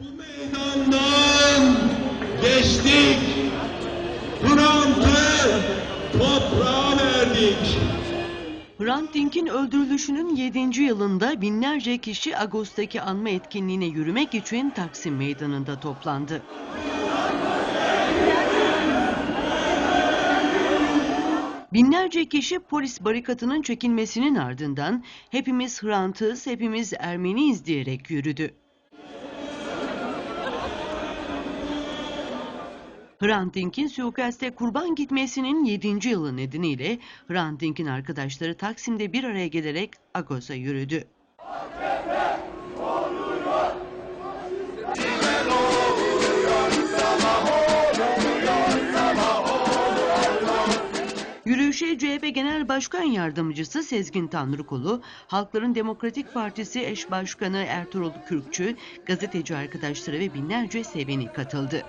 Bu meydandan geçtik. Hrant'ı toprağa verdik. Hrant Dink'in öldürülüşünün 7. yılında binlerce kişi Ağustos'taki anma etkinliğine yürümek için Taksim Meydanı'nda toplandı. Binlerce kişi polis barikatının çekilmesinin ardından hepimiz Hrant'ız, hepimiz Ermeniyiz diyerek yürüdü. Hrant Dink'in suikaste kurban gitmesinin 7. yılı nedeniyle Hrant Dink'in arkadaşları Taksim'de bir araya gelerek Agos'a yürüdü. Yürüyüşe CHP Genel Başkan Yardımcısı Sezgin Tanrıkulu, Halkların Demokratik Partisi eş başkanı Ertuğrul Kürkçü, gazeteci arkadaşları ve binlerce seveni katıldı.